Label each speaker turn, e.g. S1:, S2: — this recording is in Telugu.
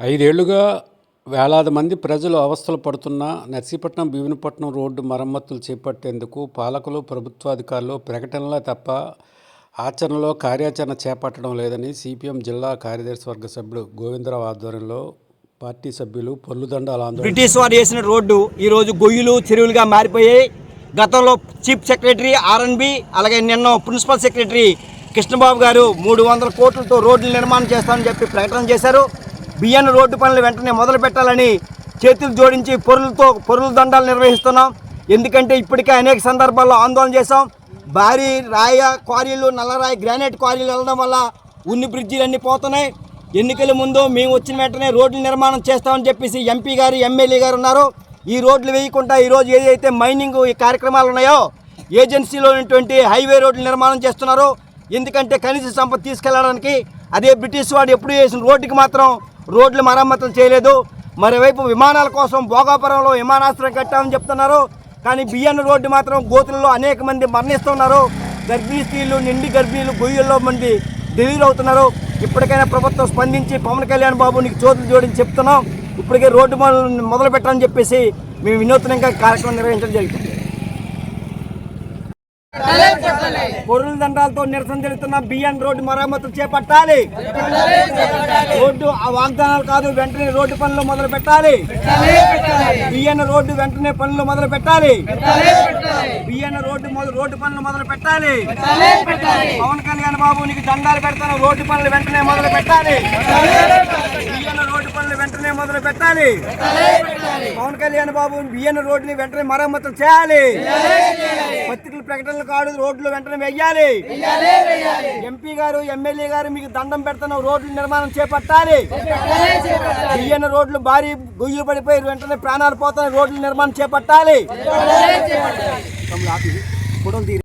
S1: ఐదేళ్ళుగా వేలాది మంది ప్రజలు అవస్థలు పడుతున్న నర్సీపట్నం భీమునిపట్నం రోడ్డు మరమ్మతులు చేపట్టేందుకు పాలకులు ప్రభుత్వాధికారులు ప్రకటనలే తప్ప ఆచరణలో కార్యాచరణ చేపట్టడం లేదని సిపిఎం జిల్లా కార్యదర్శి వర్గ సభ్యుడు గోవిందరావు ఆధ్వర్యంలో పార్టీ సభ్యులు పొర్లుదండాల ఆందోళన
S2: బ్రిటిష్ వారు వేసిన రోడ్డు ఈరోజు గొయ్యులు చెరువులుగా మారిపోయాయి. గతంలో చీఫ్ సెక్రటరీ ఆర్ఎన్బి అలాగే నిన్న ప్రిన్సిపల్ సెక్రటరీ కృష్ణబాబు గారు మూడు వందల కోట్లతో రోడ్లు నిర్మాణం చేస్తామని చెప్పి ప్రకటన చేశారు. బియ్యం రోడ్డు పనులు వెంటనే మొదలు పెట్టాలని చేతులు జోడించి పొరులతో పొరుల దండాలు నిర్వహిస్తున్నాం. ఎందుకంటే ఇప్పటికే అనేక సందర్భాల్లో ఆందోళన చేశాం. భారీ రాయ క్వారీలు నల్లరాయి గ్రానైట్ క్వారీలు వెళ్ళడం వల్ల ఉన్ని బ్రిడ్జీలు అన్నీ పోతున్నాయి. ఎన్నికల ముందు మేము వచ్చిన వెంటనే రోడ్లు నిర్మాణం చేస్తామని చెప్పేసి ఎంపీ గారు ఎమ్మెల్యే గారు ఉన్నారు. ఈ రోడ్లు వేయకుండా ఈరోజు ఏదైతే మైనింగ్ ఈ కార్యక్రమాలు ఉన్నాయో ఏజెన్సీలో ఉన్నటువంటి హైవే రోడ్లు నిర్మాణం చేస్తున్నారు. ఎందుకంటే కనీస సంపద తీసుకెళ్ళడానికి అదే బ్రిటిష్ వాడు ఎప్పుడు వేసిన రోడ్డుకి మాత్రం రోడ్లు మరమ్మతులు చేయలేదు. మరోవైపు విమానాల కోసం భోగాపురంలో విమానాశ్రయం కట్టామని చెప్తున్నారు. కానీ బియ్యన్న రోడ్డు మాత్రం గోతులలో అనేక మంది మరణిస్తున్నారు. గర్భిణీ స్త్రీలు నిండి గర్భిణీలు గొయ్యల్లో మంది డెలివరీ అవుతున్నారు. ఇప్పటికైనా ప్రభుత్వం స్పందించి పవన్ కళ్యాణ్ బాబు నీకు చోతులు జోడించి చెప్తున్నాం. ఇప్పటికే రోడ్డు మొదలు మొదలు పెట్టాలని చెప్పేసి మేము వినూత్నంగా కార్యక్రమం నిర్వహించడం జరుగుతుంది పొరుల దండాలతో నిరసన తెలుస్తున్న బియ్యం రోడ్డు మరమ్మతులు చేపట్టాలి. రోడ్డు ఆ వాగ్దానాలు కాదు వెంటనే రోడ్డు పనులు మొదలు పెట్టాలి. బియ్యన్న రోడ్డు వెంటనే పనులు మొదలు పెట్టాలి. బియ్యన్న రోడ్డు మొదలు రోడ్డు పనులు మొదలు పెట్టాలి. పవన్ కళ్యాణ్ బాబు నీకు దండాలు పెడతాను రోడ్డు పనులు వెంటనే మొదలు పెట్టాలి బియ్యన్న రోడ్డు పనులు వెంటనే మొదలు పెట్టాలి. పవన్ కళ్యాణ్ బాబు బియ్యన్న రోడ్డుని వెంటనే మరమ్మతులు చేయాలి. పత్రికల ప్రకటనలు కాదు రోడ్లు వెంటనే వెయ్యాలి. ఎంపీ గారు ఎమ్మెల్యే గారు మీకు దండం పెడుతున్న రోడ్లు నిర్మాణం చేపట్టాలి. బియ్యన్న రోడ్లు భారీ గొయ్యలు పడిపోయి వెంటనే ప్రాణాలు పోతున్న రోడ్లు నిర్మాణం చేపట్టాలి.